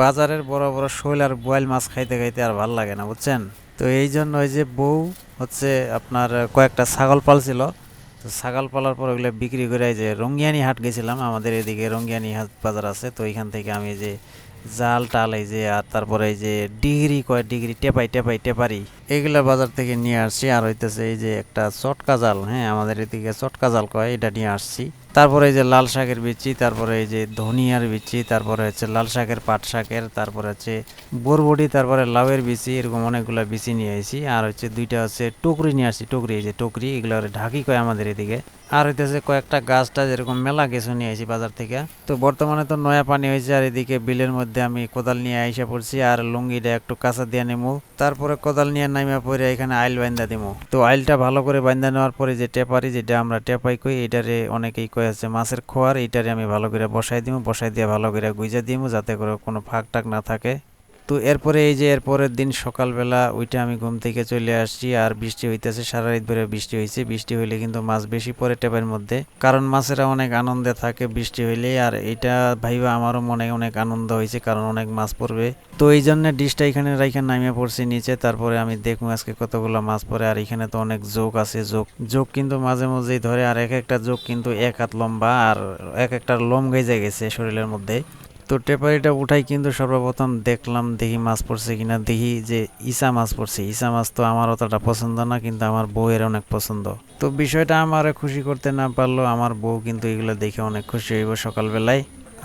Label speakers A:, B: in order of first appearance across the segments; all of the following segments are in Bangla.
A: বাজারের বড় বড় শৈল আর বয়েল মাছ খাইতে খাইতে আর ভালো লাগে না, বুঝছেন? তো এই জন্য ওই যে বউ হচ্ছে আপনার কয়েকটা ছাগল পালছিল। তো ছাগল পালার পর ওগুলো বিক্রি করে যে রঙিয়ানি হাট গেছিলাম, আমাদের এদিকে রঙিয়ানি হাট বাজার আছে। তো এইখান থেকে আমি যে জাল, টাল এই যে, আর তারপরে এই যে ডিগ্রি কয়, ডিগ্রি টেপাই টেপাই, টেপারি এগুলা বাজার থেকে নিয়ে আসছি। আর হইতেছে এই যে একটা চটকা জাল হ্যাঁ আমাদের এদিকে চটকা জাল কয়, এটা নিয়ে আসছি। তারপরে এই যে লাল শাকের বিচি, তারপরে এই যে ধনিয়ার বিচি, তারপরে হচ্ছে লাল শাকের পাট শাকের, তারপরে হচ্ছে বরবটি, তারপরে লাউয়ের বিচি, এরকম অনেকগুলো বিচি নিয়ে আসি আর হচ্ছে দুইটা হচ্ছে টুকরি নিয়ে আসছি, টুকরি, এই যে টুকরি, এগুলো ঢাকি কয় আমাদের এদিকে। আর হইতেছে কয়েকটা গাছটা যেরকম মেলা কিছু নিয়ে আসি বাজার থেকে। তো বর্তমানে তো নয়া পানি হয়েছে আর এদিকে বিলের মধ্যে আমি কোদাল নিয়ে আইসা পড়ছি, আর লুঙ্গিটা একটু কাঁচা দিয়ে নেব তারপরে কোদাল নিয়ে নাইমা পরে এখানে আইল বান্ধা দিমু। তো আইলটা ভালো করে বান্ধা নেওয়ার পরে যে টেপারি যেটা আমরা টেপাই কই, এটারে অনেকেই কয়ে আছে মাছের খোয়ার, এটারে আমি ভালো করে বসাই দিমু, বসাই দিয়ে ভালো করে গুইজা দিব যাতে করে কোনো ফাঁক টাক না থাকে। তো এরপরে এই যে এরপরের দিন সকালবেলা ওইটা আমি ঘুম থেকে চলে আসছি আর বৃষ্টি হইতেছে, সারা রাত ধরে বৃষ্টি হয়েছে বৃষ্টি হইলে কিন্তু মাছ বেশি পরে টেপের মধ্যে। কারণ মাছেরা অনেক আনন্দে থাকে বৃষ্টি হইলে আর এটা ভাইবা আমারও মনে অনেক আনন্দ হয়েছে কারণ অনেক মাছ পড়বে। তো এই জন্য ডিশটা এখানে রাইখা নামিয়ে পড়ছি নিচে, তারপরে আমি দেখব আজকে কতগুলো মাছ পড়ে আর এখানে তো অনেক যোগ আছে যোগ যোগ কিন্তু মাঝে মাঝেই ধরে আর এক একটা যোগ কিন্তু এক হাত লম্বা আর এক একটা লোম গেজে গেছে শরীরের মধ্যে। তো টেপারিটা উঠাই কিন্তু সর্বপ্রথম দেখলাম দেখি মাছ পড়ছে কিনা দেখি যে ইসা মাছ পড়ছে। ইসা মাছ তো আমার অতটা পছন্দ না, কিন্তু আমার বউয়ের অনেক পছন্দ। তো বিষয়টা আমার খুশি করতে না পারল, আমার বউ কিন্তু এগুলো দেখে অনেক খুশি হইব সকালবেলায়।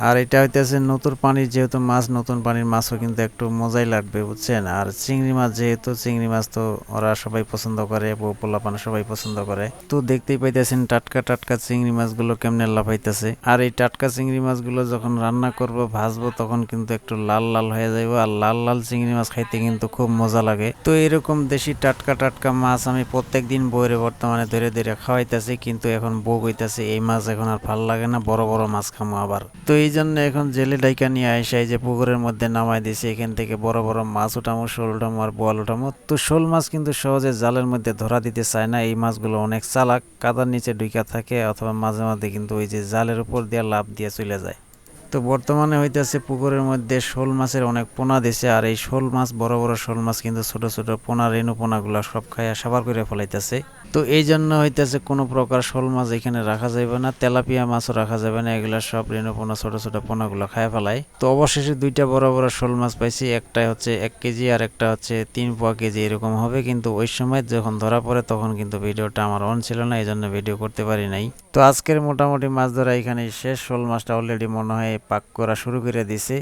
A: আর এটা হইতেছে নতুন পানির, যেহেতু মাছ নতুন পানির মাছও কিন্তু একটু মজাই লাগবে, বুঝছেন? আর চিংড়ি মাছ যেহেতু চিংড়ি মাছ তো ওরা সবাই পছন্দ করে, বউ পোলাপান সবাই পছন্দ করে। তো দেখতেই পাইতেছেন টাটকা টাটকা চিংড়ি মাছগুলো কেমনে লাফাইতেছে। আর এই টাটকা চিংড়ি মাছগুলো যখন রান্না করব, ভাজবো, তখন কিন্তু একটু লাল লাল হয়ে যাইব, আর লাল লাল চিংড়ি মাছ খাইতে কিন্তু খুব মজা লাগে। তো এরকম দেশি টাটকা টাটকা মাছ আমি প্রত্যেক দিন বইরে বর্তমানে ধরে ধরে খাওয়াইতেছি, কিন্তু এখন বউ কইতাছে এই মাছ এখন আর ভালো লাগে না, বড় বড় মাছ খামো আবার। তো এই জন্য এখন জেলে ডাইকা নিয়ে আসে এই যে পুকুরের মধ্যে নামাই দিছে, এখান থেকে বড় বড় মাছ উঠামো, শোল উঠামো আর বোয়াল উঠামো। তো শোল মাছ কিন্তু সহজে জালের মধ্যে ধরা দিতে চায় না, এই মাছগুলো অনেক চালাক, কাদার নিচে ডুইকা থাকে অথবা মাঝে মাঝে কিন্তু ওই যে জালের উপর দিয়ে লাভ দিয়ে চলে যায়। তো বর্তমানে হইতেছে পুকুরের মধ্যে শোল মাছের অনেক পোনা দিছে, আর এই শোল মাছ, বড় বড় শোল মাছ কিন্তু ছোট ছোট পোনা, রেণু পোনাগুলো সব খাইয়া সাবার করে ফেলাইতেছে। তো এই জন্য হইতেছে কোনো প্রকার শোল মাছ এখানে রাখা যাবে না, তেলাপিয়া মাছও রাখা যাবে না, এগুলা সব রেণু পোনা, ছোট ছোট পোনাগুলো খায় ফেলায়। তো অবশেষে দুইটা বড় বড় শোল মাছ পাইছি একটা হচ্ছে এক কেজি আর একটা হচ্ছে তিন পোয়া কেজি, এরকম হবে। কিন্তু ওই সময় যখন ধরা পড়ে তখন কিন্তু ভিডিওটা আমার অন ছিল না এই জন্য ভিডিও করতে পারি নাই। তো আজকের মোটামুটি মাছ ধরা এখানে শেষ। শোল মাছটা অলরেডি মনে হয় পাক করা শুরু করে দিছে।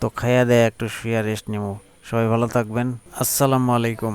A: তো খাইয়া দেয় একটু শুয়ে রেস্ট নেব সবাই ভালো থাকবেন। আসসালামু আলাইকুম।